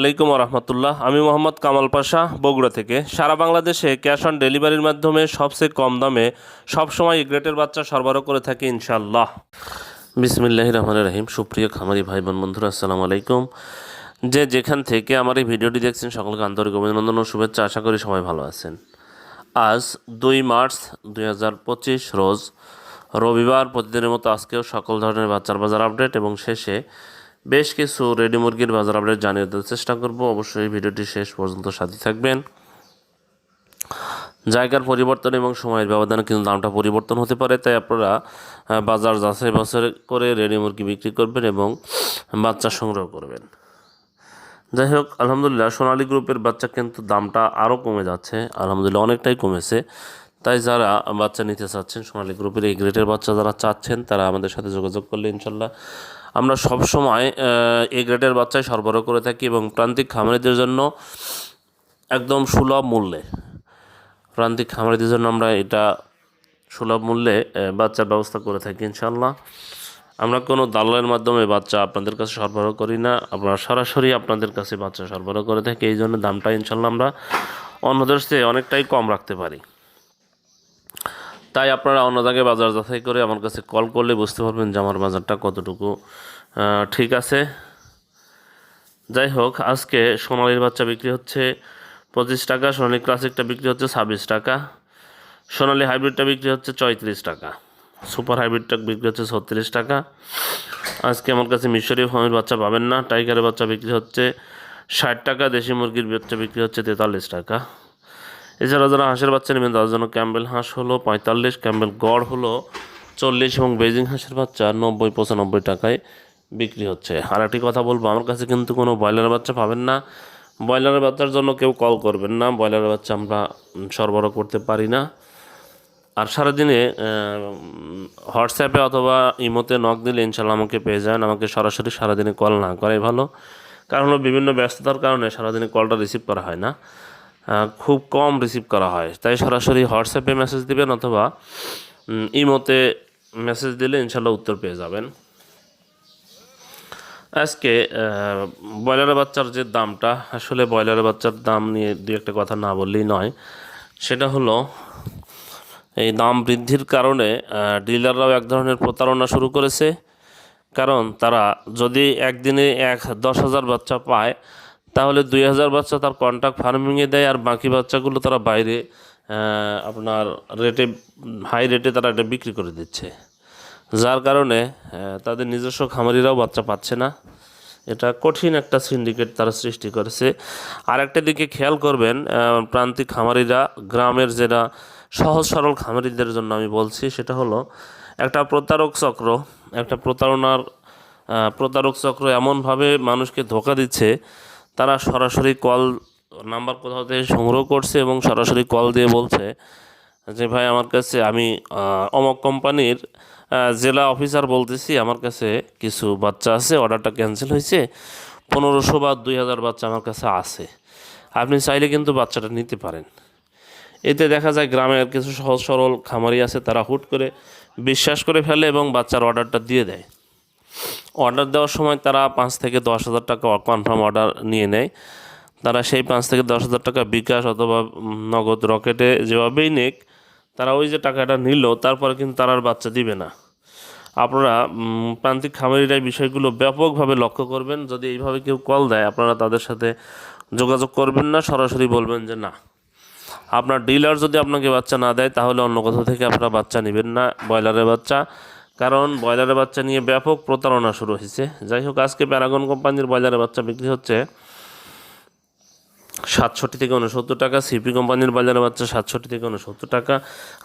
আলাইকুম রহমতুল্লাহ আমি মোহাম্মদ কামাল পাশা, বগুড়া থেকে। সারা বাংলাদেশে ক্যাশ অন ডেলিভারির মাধ্যমে সবচেয়ে কম দামে সবসময় গ্রেটের বাচ্চা সরবরাহ করে থাকি ইনশাল্লাহ বিসমিল্লাহ রহমান রহিম। সুপ্রিয় খামারি ভাই বোন বন্ধুরা, আসসালামু আলাইকুম। যে যেখান থেকে আমার এই ভিডিওটি দেখছেন, সকলকে আন্তরিক অভিনন্দন ও শুভেচ্ছা। আশা করি সবাই ভালো আছেন। আজ দুই মার্চ দুই হাজার পঁচিশ রোজ। রবিবার প্রতিদিনের মতো আজকেও সকল ধরনের বাচ্চার বাজার আপডেট এবং শেষে বেশ কিছু রেডি মুরগির বাজার আপডেট জানিয়ে দেওয়ার চেষ্টা করব। অবশ্যই ভিডিওটি শেষ পর্যন্ত সাথে থাকবেন। জায়গার পরিবর্তন এবং সময়ের ব্যবধানে কিন্তু দামটা পরিবর্তন হতে পারে, তাই আপনারা বাজার যাচাই বাছাই করে রেডি মুরগি বিক্রি করবেন এবং বাচ্চা সংগ্রহ করবেন। যাই হোক, আলহামদুলিল্লাহ, সোনালী গ্রুপের বাচ্চা কিন্তু দামটা আরও কমে যাচ্ছে। আলহামদুলিল্লাহ, অনেকটাই কমেছে। তাই যারা বাচ্চা নিতে চাচ্ছেন, সোনালী গ্রুপের এই গ্রেটের বাচ্চা যারা চাচ্ছেন, তারা আমাদের সাথে যোগাযোগ করলে ইনশাল্লাহ আমরা সবসময় এই গ্রেটের বাচ্চাই সরবরাহ করে থাকি এবং প্রান্তিক খামারিদের জন্য একদম সুলভ মূল্যে, প্রান্তিক খামারিদের জন্য আমরা এটা সুলভ মূল্যে বাচ্চার ব্যবস্থা করে থাকি ইনশাল্লাহ আমরা কোনো দালালের মাধ্যমে বাচ্চা আপনাদের কাছে সরবরাহ করি না, আমরা সরাসরি আপনাদের কাছে বাচ্চা সরবরাহ করে থাকি, এই জন্য দামটা ইনশাল্লাহ আমরা অন্যদের চেয়ে অনেকটাই কম রাখতে পারি। তাই আপনারা অন্য জায়গায় বাজার যাচাই করে আমার কাছে কল করলে বুঝতে পারবেন যে আমার বাজারটা কতটুকু ঠিক আছে। যাই হোক, আজকে সোনালির বাচ্চা বিক্রি হচ্ছে পঁচিশ টাকা, সোনালি ক্লাসিকটা বিক্রি হচ্ছে ছাব্বিশ টাকা, সোনালি হাইব্রিডটা বিক্রি হচ্ছে চৌত্রিশ টাকা, সুপার হাইব্রিডটা বিক্রি হচ্ছে ছত্রিশ টাকা। আজকে আমার কাছে মিশরীয় ফার্মের বাচ্চা পাবেন না, টাইগারের বাচ্চা বিক্রি হচ্ছে ষাট টাকা, দেশি মুরগির বাচ্চা বিক্রি হচ্ছে তেতাল্লিশ টাকা। এছাড়া যারা হাঁসের বাচ্চা নেবেন, তাদের জন্য ক্যাম্বেল হাঁস হলো পঁয়তাল্লিশ, ক্যাম্বেল গড় হলো চল্লিশ এবং বেজিং হাঁসের বাচ্চা নব্বই, পঁচানব্বই টাকায় বিক্রি হচ্ছে। আর একটি কথা বলব, আমার কাছে কিন্তু কোনো ব্রয়লারের বাচ্চা পাবেন না। ব্রয়লারের বাচ্চার জন্য কেউ কল করবেন না ব্রয়লারের বাচ্চা আমরা সরবরাহ করতে পারি না। আর সারাদিনে হোয়াটসঅ্যাপে অথবা ইমোতে নক দিলে ইনশাল্লাহ আমাকে পেয়ে যান আমাকে সরাসরি সারাদিনে কল না করাই ভালো। কারণ হলো বিভিন্ন ব্যস্ততার কারণে সারাদিনে কলটা রিসিভ করা হয় না। খুব কম রিসিভ করা হয়। তাই সরাসরি হোয়াটসঅ্যাপে মেসেজ দিবেন অথবা ইমোতে মেসেজ দিলে ইনশাল্লাহ উত্তর পেয়ে যাবেন। আজকে ব্রয়লারের বাচ্চার যে দামটা, আসলে ব্রয়লারের বাচ্চার দাম নিয়ে দু একটা কথা না বললেই নয়। সেটা হলো, এই দাম বৃদ্ধির কারণে ডিলাররাও এক ধরনের প্রতারণা শুরু করেছে। কারণ তারা যদি একদিনে এক দশ হাজার বাচ্চা পায় তাহলে দুই হাজার বাচ্চা তার কন্ট্রাক্ট ফার্মিংয়ে দেয়, আর বাকি বাচ্চাগুলো তারা বাইরে আপনার রেটে হাই রেটে তারা এটা বিক্রি করে দিচ্ছে। যার কারণে তাদের নিজস্ব খামারিরাও বাচ্চা পাচ্ছে না। এটা কঠিন একটা সিন্ডিকেট তারা সৃষ্টি করেছে। আর একটা দিকে খেয়াল করবেন প্রান্তিক খামারিরা, গ্রামের যেটা সহজ সরল খামারিদের জন্য আমি বলছি, সেটা হলো একটা প্রতারক চক্র, একটা প্রতারণার প্রতারক চক্র এমনভাবে মানুষকে ধোকা দিচ্ছে তারা সরাসরি কল নাম্বার কোথাও থেকে সংগ্রহ করছে এবং সরাসরি কল দিয়ে বলছে যে, ভাই, আমার কাছে আমি অমক কোম্পানির জেলা অফিসার বলতেছি, আমার কাছে কিছু বাচ্চা আছে, অর্ডারটা ক্যান্সেল হয়েছে, পনেরোশো বা দুই হাজার বাচ্চা আমার কাছে আছে। আপনি চাইলে কিন্তু বাচ্চাটা নিতে পারেন। এতে দেখা যায় গ্রামের কিছু সহজ সরল খামারি আছে, তারা হুট করে বিশ্বাস করে ফেলে এবং বাচ্চার অর্ডারটা দিয়ে দেয়। অর্ডার দেওয়ার সময় তারা পাঁচ থেকে দশ হাজার টাকা কনফার্ম অর্ডার নিয়ে নেয়। তারা সেই পাঁচ থেকে দশ হাজার টাকা বিকাশ অথবা নগদ রকেটে যেভাবেই নেক, তারা ওই যে টাকাটা নিল, তারপরে কিন্তু তারা আর বাচ্চা দিবে না। আপনারা প্রান্তিক খামারিরা বিষয়গুলো ব্যাপকভাবে লক্ষ্য করবেন। যদি এইভাবে কেউ কল দেয়, আপনারা তাদের সাথে যোগাযোগ করবেন না, সরাসরি বলবেন যে না। আপনার ডিলার যদি আপনাকে বাচ্চা না দেয়, তাহলে অন্য কোথাও থেকে আপনারা বাচ্চা নেবেন না, ব্রয়লারের বাচ্চা। কারণ ব্রয়লারের বাচ্চা নিয়ে ব্যাপক প্রতারণা শুরু হয়েছে। যাই হোক, আজকে প্যারাগন কোম্পানির ব্রয়লারের বাচ্চা বিক্রি হচ্ছে সাতষট্টি থেকে উনসত্তর টাকা, সিপি কোম্পানির বাজারে বাচ্চা সাতষট্টি থেকে উনসত্তর টাকা,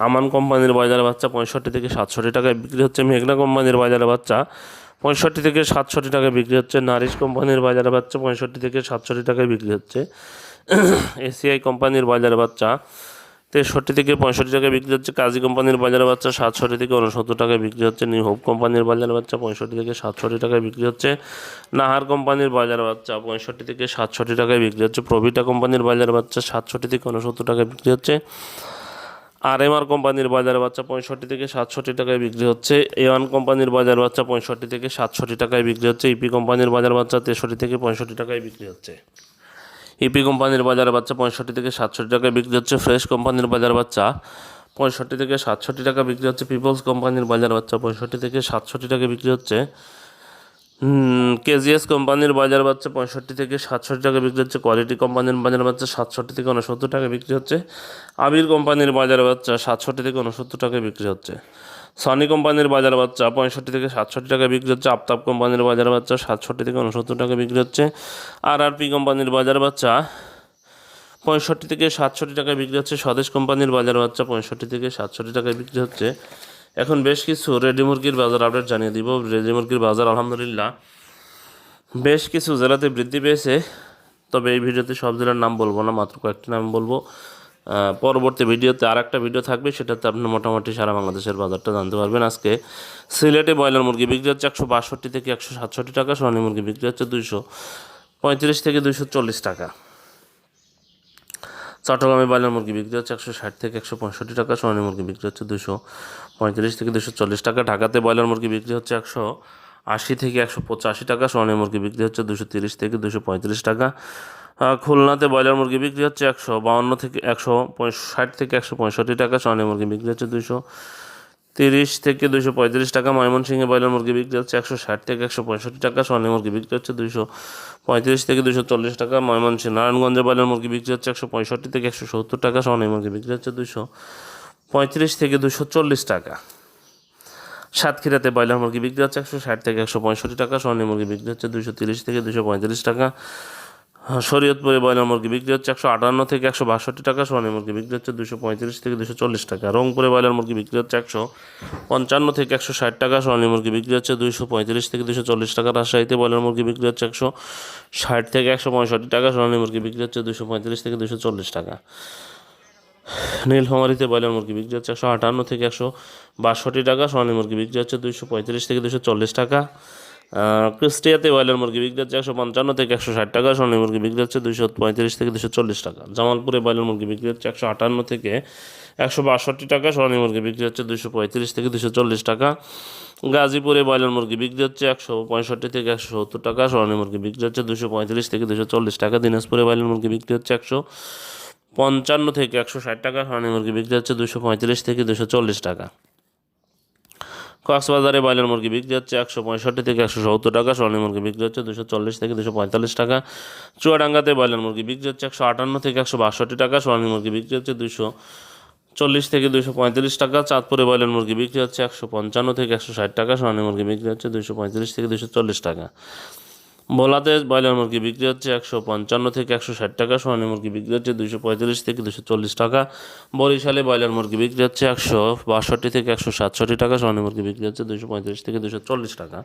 আমান কোম্পানির বাজারে বাচ্চা পঁয়ষট্টি থেকে সাতষট্টি টাকায় বিক্রি হচ্ছে, মেঘনা কোম্পানির বাজারে বাচ্চা পঁয়ষট্টি থেকে সাতষট্টি টাকায় বিক্রি হচ্ছে, নারিশ কোম্পানির বাজারে বাচ্চা পঁয়ষট্টি থেকে সাতষট্টি টাকায় বিক্রি হচ্ছে। এসিআই কোম্পানির বাজারে বাচ্চা তেষট্টি থেকে পঁয়ষট্টি টাকায় বিক্রি হচ্ছে। কাজী কোম্পানির বাজারে বাচ্চা সাতষট্টি থেকে উনসত্তর টাকায় বিক্রি হচ্ছে। নিউ হোপ কোম্পানির বাজারে বাচ্চা পঁয়ষট্টি থেকে সাতষট্টি টাকায় বিক্রি হচ্ছে। নাহার কোম্পানির বাজারে বাচ্চা পঁয়ষট্টি থেকে সাতষট্টি টাকায় বিক্রি হচ্ছে। প্রভিটা কোম্পানির বাজারে বাচ্চা সাতষট্টি থেকে উনসত্তর টাকায় বিক্রি হচ্ছে। আর এম আর কোম্পানির বাজার বাচ্চা পঁয়ষট্টি থেকে সাতষট্টি টাকায় বিক্রি হচ্ছে। এ ওয়ান কোম্পানির বাজার বাচ্চা পঁয়ষট্টি থেকে সাতষট্টি টাকায় বিক্রি হচ্ছে। ইপি কোম্পানির বাজার বাচ্চা তেষট্টি থেকে পঁয়ষট্টি টাকায় বিক্রি হচ্ছে। ইপি কোম্পানির বাজার বাচ্চা পঁয়ষট্টি থেকে সাতষট্টি টাকায় বিক্রি হচ্ছে। ফ্রেশ কোম্পানির বাজার বাচ্চা পঁয়ষট্টি থেকে সাতষট্টি টাকা বিক্রি হচ্ছে। পিপলস কোম্পানির বাজার বাচ্চা পঁয়ষট্টি থেকে সাতষট্টি টাকা বিক্রি হচ্ছে। কেজিএস কোম্পানির বাজার বাচ্চা পঁয়ষট্টি থেকে সাতষট্টি টাকা বিক্রি হচ্ছে। কোয়ালিটি কোম্পানির বাজার বাচ্চা সাতষট্টি থেকে উনসত্তর টাকা বিক্রি হচ্ছে। আবির কোম্পানির বাজার বাচ্চা সাতষট্টি থেকে উনসত্তর টাকা বিক্রি হচ্ছে। সনি কোম্পানির বাজার বাচ্চা পঁয়ষট্টি থেকে সাতষট্টি টাকা বিক্রি হচ্ছে আফতাব কোম্পানির বাজার বাচ্চা সাতষট্টি থেকে উনসত্তর টাকা বিক্রি হচ্ছে আর আর পি কোম্পানির বাজার বাচ্চা পঁয়ষট্টি থেকে সাতষট্টি টাকায় বিক্রি হচ্ছে, স্বদেশ কোম্পানির বাজার বাচ্চা পঁয়ষট্টি থেকে সাতষট্টি টাকায় বিক্রি হচ্ছে। এখন বেশ কিছু রেডি মুরগির বাজার আপডেট জানিয়ে দিব। রেডি মুরগির বাজার, আলহামদুলিল্লাহ, বেশ কিছু জেলাতে বৃদ্ধি পেয়েছে, তবে এই ভিডিওতে সব জেলার নাম বলব না, মাত্র কয়েকটি নাম বলব। পরবর্তী ভিডিওতে আর একটা ভিডিও থাকবে, সেটাতে আপনি মোটামুটি সারা বাংলাদেশের বাজারটা জানতে পারবেন। আজকে সিলেটে ব্রয়লার মুরগি বিক্রি হচ্ছে একশো বাষট্টি থেকে একশো সাতষট্টি টাকা, সোনালী মুরগি বিক্রি হচ্ছে দুইশো পঁয়ত্রিশ থেকে দুইশো চল্লিশ টাকা। চট্টগ্রামে ব্রয়লার মুরগি বিক্রি হচ্ছে একশো ষাট থেকে একশো পঁয়ষট্টি টাকা, সোনালী মুরগি বিক্রি হচ্ছে দুশো পঁয়ত্রিশ থেকে দুশো চল্লিশ টাকা। ঢাকাতে ব্রয়লার মুরগি বিক্রি হচ্ছে একশো আশি থেকে একশো পঁচাশি টাকা, সোনালী মুরগি বিক্রি হচ্ছে দুশো তিরিশ থেকে দুশো পঁয়ত্রিশ টাকা। খুলনাতে ব্রয়লার মুরগি বিক্রি হচ্ছে একশো বাউন্ন থেকে একশো ষাট থেকে একশো পঁয়ষট্টি টাকা সোনালী মুরগি বিক্রি হচ্ছে দুশো তিরিশ থেকে দুশো পঁয়ত্রিশ টাকা, ময়মনসিংহে ব্রয়লার মুরগি বিক্রি হচ্ছে একশো ষাট থেকে একশো পঁয়ষট্টি টাকা সোনালী মুরগি বিক্রি হচ্ছে দুশো পঁয়ত্রিশ থেকে দুশো চল্লিশ টাকা, ময়মনসিংহ নারায়ণগঞ্জে ব্রয়লার মুরগি বিক্রি হচ্ছে একশো পঁয়ষট্টি থেকে একশো সত্তর টাকা সোনালী মুরগি বিক্রি হচ্ছে দুশো পঁয়ত্রিশ থেকে দুশো চল্লিশ টাকা। সাতক্ষীরাতে ব্রয়লার মুরগি বিক্রি হচ্ছে একশো ষাট থেকে একশো পঁয়ষট্টি টাকা সোনালী মুরগি বিক্রি হচ্ছে দুশো তিরিশ থেকে দুশো পঁয়ত্রিশ টাকা শরীয়তপুরে ব্রয়লার মুরগি বিক্রি হচ্ছে একশো আটান্ন থেকে একশো বাষট্টি টাকা সোনালী মুরগি বিক্রি হচ্ছে দুশো পঁয়ত্রিশ থেকে দুশো চল্লিশ টাকা। রংপুরে ব্রয়লার মুরগি বিক্রি হচ্ছে একশো পঞ্চান্ন থেকে একশো ষাট টাকা সোনালী মুরগি বিক্রি হচ্ছে দুশো পঁয়ত্রিশ থেকে দুশো চল্লিশ টাকা। রাজশাহীতে ব্রয়লার মুরগি বিক্রি হচ্ছে একশো ষাট থেকে একশো পঁয়ষট্টি টাকা সোনালী মুরগি বিক্রি হচ্ছে দুশো পঁয়ত্রিশ থেকে দুশো চল্লিশ টাকা। নীলফামারিতে ব্রয়লার মুরগি বিক্রি হচ্ছে একশো আটান্ন থেকে একশো বাষট্টি টাকা সোনালী মুরগি বিক্রি হচ্ছে দুশো পঁয়ত্রিশ থেকে দুশো চল্লিশ টাকা। কুষ্টিয়াতে ব্রয়লার মুরগি বিক্রি হচ্ছে একশো পঞ্চান্ন থেকে একশো ষাট টাকা, সোনালী মুরগি বিক্রি হচ্ছে দুশো পঁয়ত্রিশ থেকে দুশো চল্লিশ টাকা। জামালপুরে ব্রয়লার মুরগি বিক্রি হচ্ছে একশো আটান্ন থেকে একশো বাষট্টি টাকা, সোনালী মুরগি বিক্রি হচ্ছে দুশো পঁয়ত্রিশ থেকে দুশো চল্লিশ টাকা। গাজীপুরে ব্রয়লার মুরগি বিক্রি হচ্ছে একশো পঁয়ষট্টি থেকে একশো সত্তর টাকা, সোনালী মুরগি বিক্রি হচ্ছে দুশো পঁয়ত্রিশ থেকে দুশো চল্লিশ টাকা। দিনাজপুরে ব্রয়লার মুরগি বিক্রি হচ্ছে একশো পঞ্চান্ন থেকে একশো ষাট টাকা, সোনালী মুরগি বিক্রি হচ্ছে দুশো পঁয়ত্রিশ থেকে দুশো চল্লিশ টাকা। কক্সবাজারে ব্রয়লার মুরগি বিক্রি হচ্ছে একশো পঁয়ষট্টি থেকে একশো সত্তর টাকা, সোনালী মুরগি বিক্রি হচ্ছে দুশো চল্লিশ থেকে দুশো পঁয়তাল্লিশ টাকা। চুয়াডাঙ্গাতে ব্রয়লার মুরগি বিক্রি হচ্ছে একশো আটান্ন থেকে একশো বাষট্টি টাকা, সোনালী মুরগি বিক্রি হচ্ছে দুশো চল্লিশ থেকে দুশো পঁয়তাল্লিশ টাকা। চাঁদপুরে ব্রয়লার মুরগি বিক্রি হচ্ছে একশো পঞ্চান্ন থেকে একশো ষাট টাকা, সোনালী মুরগি বিক্রি হচ্ছে দুশো পঁয়ত্রিশ থেকে দুশো চল্লিশ টাকা। ভোলাতে ব্রয়লার মুরগি বিক্রি হচ্ছে একশো পঞ্চান্ন থেকে একশো ষাট টাকা, সোনালী মুরগি বিক্রি হচ্ছে দুশো পঁয়ত্রিশ থেকে দুশো চল্লিশ টাকা, বরিশালে ব্রয়লার মুরগি বিক্রি হচ্ছে একশো বাষট্টি থেকে একশো সাতষট্টি টাকা, সোনালী মুরগি বিক্রি হচ্ছে দুশো পঁয়ত্রিশ থেকে দুশো চল্লিশ টাকা।